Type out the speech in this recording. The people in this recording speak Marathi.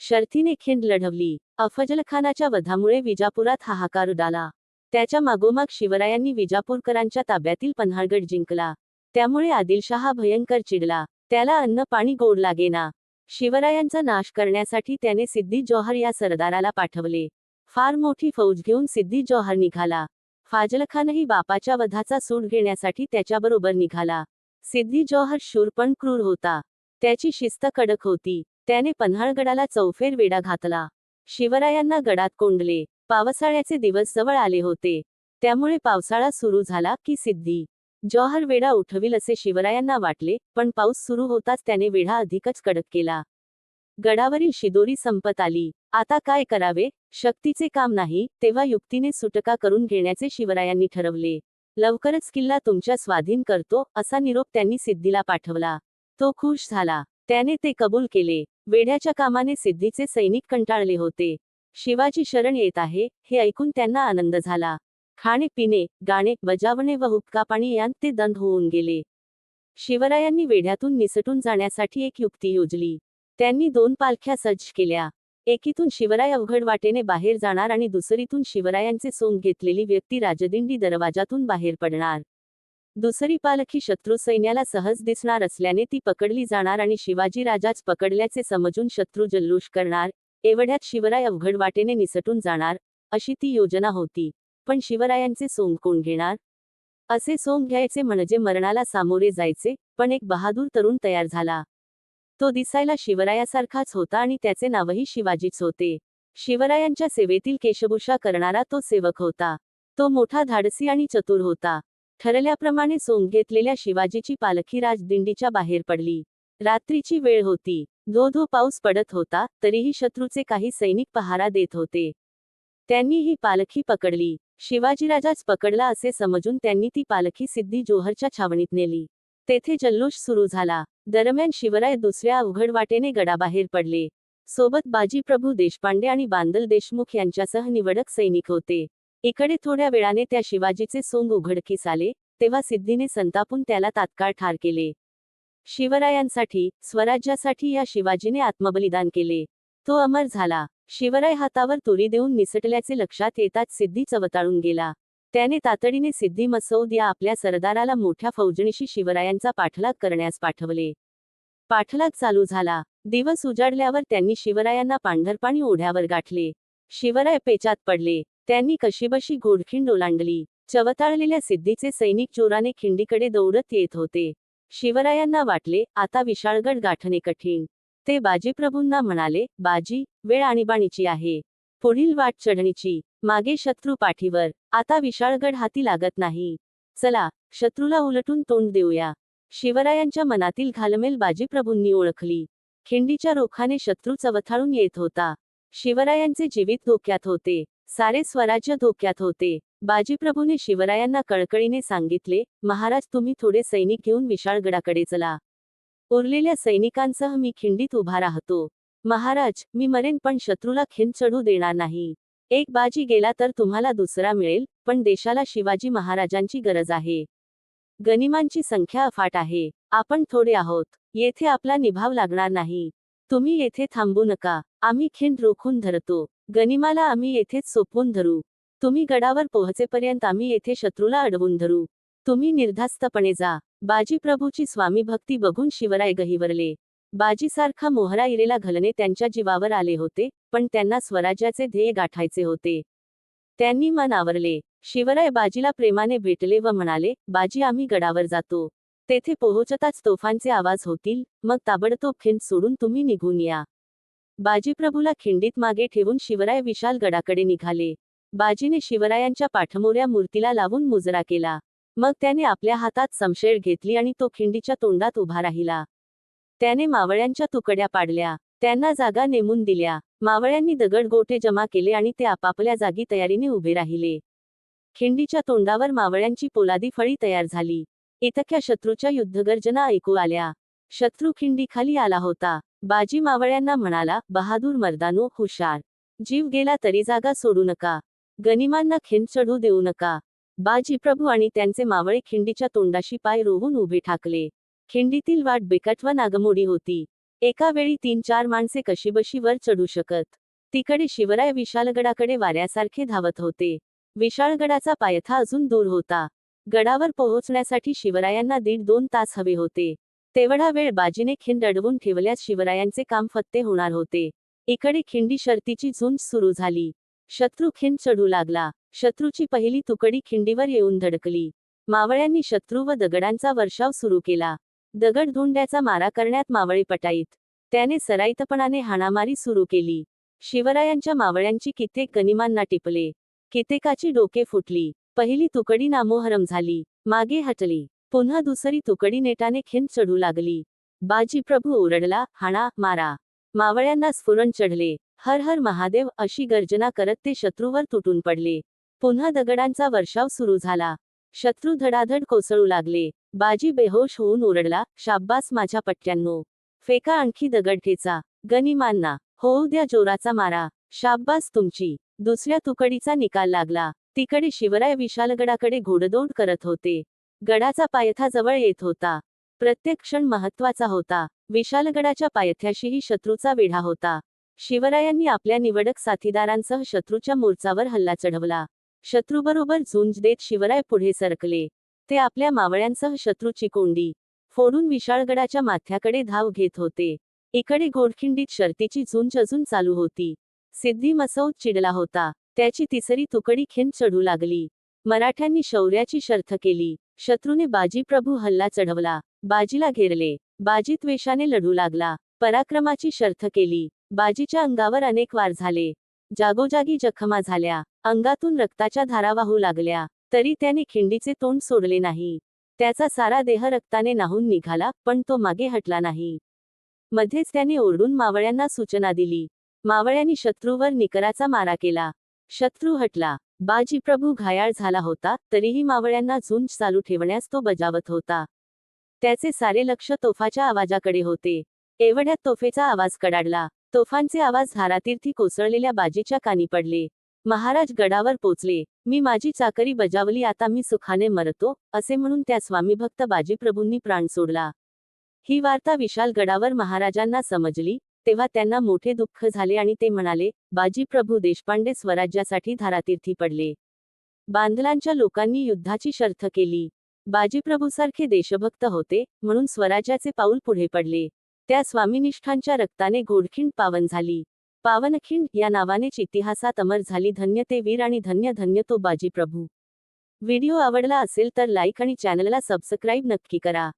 शर्थीने खिंड लढवली. अफजलखानाच्या वधामुळे विजापुरात हाहाकार उडाला. त्याच्या मागोमाग शिवरायांनी विजापूरकरांच्या ताब्यातील पन्हाळगड जिंकला. त्यामुळे आदिलशहा भयंकर चिडला. त्याला अन्न पाणी गोड लागेना. शिवरायांचा नाश करण्यासाठी त्याने सिद्धी जोहर या सरदाराला पाठवले. फार मोठी फौज घेऊन सिद्धी जोहर निघाला. फाजलखानही बापाच्या वधाचा सूड घेण्यासाठी त्याच्याबरोबर निघाला. सिद्धी जौहर शूर पण क्रूर होता. त्याची शिस्त कडक होती. त्याने पन्हाळगडाला चौफेर वेढा घातला. शिवरायांना गडात कोंडले. पावसाळ्याचे दिवस जवळ आले होते. त्यामुळे पावसाळा सुरू झाला की सिद्धी. जौहर वेढा उठविल असे शिवरायांना वाटले पण पाऊस सुरू होताच त्याने वेढा अधिकच कडक केला. गडावरील शिदोरी संपत आली. आता काय करावे? शक्तीचे काम नाही तेव्हा युक्तीने सुटका करून घेण्याचे शिवरायांनी ठरवले. लवकरच किल्ला तुमच्या स्वाधीन करतो असा निरोप त्यांनी सिद्धीला पाठवला. तो खुश झाला. त्याने ते कबूल केले. वेढ्याच्या कामाने सिद्धीचे सैनिक कंटाळले होते. शिवाजी शरण येत आहे हे ऐकून त्यांना आनंद झाला. खाणे पिणे गाणे बजावणे व हुक्का पाणी यांत ते दंद होऊन गेले. शिवरायांनी वेढ्यातून निसटून जाण्यासाठी एक युक्ती योजली. त्यांनी दोन पालख्या सज्ज केल्या. एकीतून शिवराय अवघड वाटेने बाहेर जाणार आणि दुसरीतून शिवरायांचे सोंग घेतलेली व्यक्ती राजदिंडी दरवाजातून बाहेर पडणार. दुसरी पालखी शत्रू सैन्याला सहज दिसणार असल्याने ती पकडली जाणार आणि शिवाजी राजाच पकडल्याचे समजून शत्रू जल्लोष करणार एवढ्यात शिवराय अवघड वाटेने निसटून जाणार अशी ती योजना होती. पण शिवरायांचे सोंग कोण घेणार? असे सोंग घ्यायचे म्हणजे मरणाला सामोरे जायचे पण एक बहादूर तरुण तयार झाला. तो दिसायला शिवरायासारखाच होता आणि त्याचे नावही शिवाजीच होते. शिवरायांच्या सेवेतील केशभूषा करणारा तो सेवक होता. तो मोठा धाडसी आणि चतुर होता. ठरल्याप्रमाणे सोंग घेतलेल्या शिवाजीची पालखी राजदिंडीच्या बाहेर पडली. रात्रीची वेळ होती. धो धो पाऊस पडत होता तरीही शत्रूचे काही सैनिक पहारा देत होते. त्यांनी ही पालखी पकडली. शिवाजीराजाच पकडला असे समजून त्यांनी ती पालखी सिद्धी जोहरच्या छावणीत नेली. तेथे जल्लोष सुरू झाला. दरम्यान शिवराय दुसऱ्या अवघड वाटेने गडाबाहेर पडले. सोबत बाजीप्रभू देशपांडे आणि बांदल देशमुख यांच्यासह निवडक सैनिक होते. इकडे थोड्या वेळाने त्या शिवाजीचे सोंग उघडकीस आले तेव्हा सिद्धीने संतापून त्याला तात्काळ ठार केले. शिवरायांसाठी स्वराज्यासाठी या शिवाजीने आत्मबलिदान केले. तो अमर झाला. शिवराय हातावर तुरी देऊन निसटल्याचे लक्षात येताच सिद्धी चवताळून गेला. त्याने तातडीने सिद्धी मसौद या आपल्या सरदाराला मोठ्या फौजणीशी शिवरायांचा पाठलाग करण्यास पाठवले. पाठलाग चालू झाला. दिवस उजाडल्यावर त्यांनी शिवरायांना पांढरपाणी ओढ्यावर गाठले. शिवराय पेचात पडले. त्यांनी कशीबशी घोडखिंड ओलांडली. चवताळलेल्या सिद्धीचे सैनिक चोराने खिंडीकडे दौडत येत होते. शिवरायांना वाटले आता विशाळगड गाठणे कठीण. ते बाजीप्रभूंना म्हणाले बाजी वेळ आणीबाणीची आहे. पुढील वाट चढणीची. मागे शत्रू पाठीवर. आता विशाळगड हाती लागत नाही. चला शत्रूला उलटून तोंड देऊया. शिवरायांच्या मनातील घालमेल बाजीप्रभूंनी ओळखली. खिंडीच्या रोखाने शत्रू चवथाळून येत होता. शिवरायांचे जीवित धोक्यात होते. सारे स्वराज्य धोक्यात होते. बाजीप्रभूने शिवरायांना कळकळीने सांगितले महाराज तुम्ही थोडे सैनिक घेऊन विशाळगडाकडे चला. उरलेल्या सैनिकांसह मी खिंडीत उभा राहतो. महाराज मी मरेन पण शत्रूला खिंड चढू देणार नाही. एक बाजी गेला तर तुम्हाला दुसरा मिळेल पण देशाला शिवाजी महाराजांची गरज आहे. गनिमांची संख्या अफाट आहे. आपण थोडे आहोत. येथे आपला निभाव लागणार नाही. तुम्ही येथे थांबू नका. आम्ही खिंड रोखून धरतो. गनिमाला आम्ही येथेच सोपवून धरू. तुम्ही गडावर पोहोचेपर्यंत आम्ही येथे शत्रूला अडवून धरू. तुम्ही निर्धास्तपणे जा. बाजीप्रभूची स्वामी भक्ती बघून शिवराय गहिवरले. बाजीसारखा मोहरा इरेला घलने त्यांच्या जीवावर आले होते पण त्यांना स्वराज्याचे ध्येय गाठायचे होते. त्यांनी मन आवरले. शिवराय बाजीला प्रेमाने भेटले व म्हणाले बाजी आम्ही गडावर जातो. तेथे पोहोचताच तोफांचे आवाज होतील मग ताबडतोब खिंड सोडून तुम्ही निघून या. बाजीप्रभूला खिंडीत मागे ठेवून शिवराय विशाल गडाकडे निघाले. बाजीने शिवरायांच्या पाठमोऱ्या मूर्तीला लावून मुजरा केला. मग त्याने आपल्या हातात समशेर घेतली आणि तो खिंडीच्या तोंडात उभा राहिला. त्याने मावळ्यांच्या तुकड्या पाडल्या. त्यांना जागा नेमून दिल्या. मावळ्यांनी दगड गोटे जमा केले आणि ते आपापल्या जागी तयारीने उभे राहिले. खिंडीच्या तोंडावर मावळ्यांची पोलादी फळी तयार झाली. इतक्या शत्रूच्या युद्धगर्जना ऐकू आल्या. शत्रू खिंडीखाली आला होता. बाजी मावळ्यांना म्हणाला बहादूर मर्दानो हुशार. जीव गेला तरी जागा सोडू नका. गनिमांना खिंड चढू देऊ नका. बाजी प्रभू आणि त्यांचे मावळे खिंडीच्या तोंडाशी पाय रोवून उभे ठाकले. खिंडीतील वाट बिकट व नागमोडी होती. एका वेळी तीन चार माणसे कशीबशी वर चढू शकत. तिकडे शिवराय विशालगडाकडे वाऱ्यासारखे धावत होते. विशाळगडाचा पायथा अजून दूर होता. गडावर पोहोचण्यासाठी शिवरायांना दीड दोन तास हवे होते. तेवढा वेळ बाजीने खिंड अडवून ठेवल्यास शिवरायांचे काम फत्ते होणार होते. इकडे खिंडी शर्तीची झुंज सुरू झाली. शत्रू खिंड चढू लागला. शत्रूची पहिली तुकडी खिंडीवर येऊन धडकली. मावळ्यांनी शत्रू व दगडांचा वर्षाव सुरू केला. दगड धुंड्याचा मारा करण्यात मावळे पटाईत. त्याने सराईतपणाने हाणामारी सुरू केली. शिवरायांच्या मावळ्यांची कित्येक गनिमांना टिपले. कित्येकाची डोके फुटली. पहिली तुकडी नामोहरम झाली. मागे हटली. पुन्हा दुसरी तुकडी नेटाने खिंड चढू लागली. बाजी प्रभू ओरडला हाणा मारा. मावळ्यांना स्फुरण चढले. हर हर महादेव अशी गर्जना करत ते शत्रूवर तुटून पडले. पुन्हा दगडांचा वर्षाव सुरू झाला. शत्रू धडाधड कोसळू लागले. बाजी बेहोश होऊन ओरडला शाब्बास माझ्या पट्ट्यांनो. फेका आणखी दगड ठेचा. गनिमांना होऊ द्या जोराचा मारा. शाब्बास तुमची. दुसऱ्या तुकडीचा निकाल लागला. तिकडे शिवराय विशालगडाकडे घोडदौड करत होते. गडाचा पायथा जवळ येत होता. प्रत्येक क्षण महत्त्वाचा होता. विशालगडाच्या पायथ्याशीही शत्रूचा वेढा होता. शिवरायांनी आपल्या निवडक साथीदारांसह शत्रूच्या मोर्चावर हल्ला चढवला. शत्रूबरोबर झुंज देत शिवराय पुढे सरकले. ते आपल्या मावळ्यांसह शत्रूची कोंडी फोडून विशाळगडाच्या माथ्याकडे धाव घेत होते. इकडे घोडखिंडीत शर्तीची झुंज अजून चालू होती. सिद्धी मसौद चिडला होता. त्याची तिसरी तुकडी खिंड चढू लागली. मराठ्यांनी शौर्याची शर्थ केली. शत्रूने बाजी प्रभू हल्ला चढवला बाजीला घेरले बाजी त्वेषाने लढू लागला पराक्रमाची शर्थ केली बाजीच्या अंगावर अनेक वार झाले. जागोजागी जखमा झाल्या अंगातून रक्ताच्या धारा वाहू लागल्या तरी त्याने खिंडीचे तोंड सोडले नाही. त्याचा सारा देह रक्ताने नाहून निघाला पण तो मागे हटला नाही. मध्येच त्याने ओरडून मावळ्यांना सूचना दिली. मावळ्यांनी शत्रूवर निकराचा मारा केला. शत्रू हटला. बाजी प्रभू घायाळ झाला होता तरीही मावळ्यांना झुंज चालू ठेवण्यास तो बजावत होता. त्याचे सारे लक्ष तोफाच्या आवाजाकडे होते. एवढ्यात तोफेचा आवाज कडाडला. तोफांचे आवाज हारातीर्थी कोसळलेल्या बाजीच्या कानी पडले. महाराज गडावर पोचले. मी माझी चाकरी बजावली आता मी सुखाने मरतो असे म्हणून त्या स्वामीभक्त बाजीप्रभूंनी प्राण सोडला. ही वार्ता विशाल गडावर महाराजांना समजली तेव्हा त्यांना मोठे दुःख झाले आणि ते म्हणाले बाजीप्रभू देशपांडे स्वराज्यासाठी धारातीर्थी पडले. बांधलांच्या लोकांनी युद्धाची शर्थ केली. बाजीप्रभूसारखे देशभक्त होते म्हणून स्वराज्याचे पाऊल पुढे पडले. त्या स्वामीनिष्ठांच्या रक्ताने घोडखिंड पावन झाली. पावनखिंड या नावानेच इतिहासात अमर झाली. धन्य ते वीर आणि धन्य धन्य तो बाजीप्रभू व्हिडिओ आवडला असेल तर लाईक आणि चॅनलला सबस्क्राईब नक्की करा.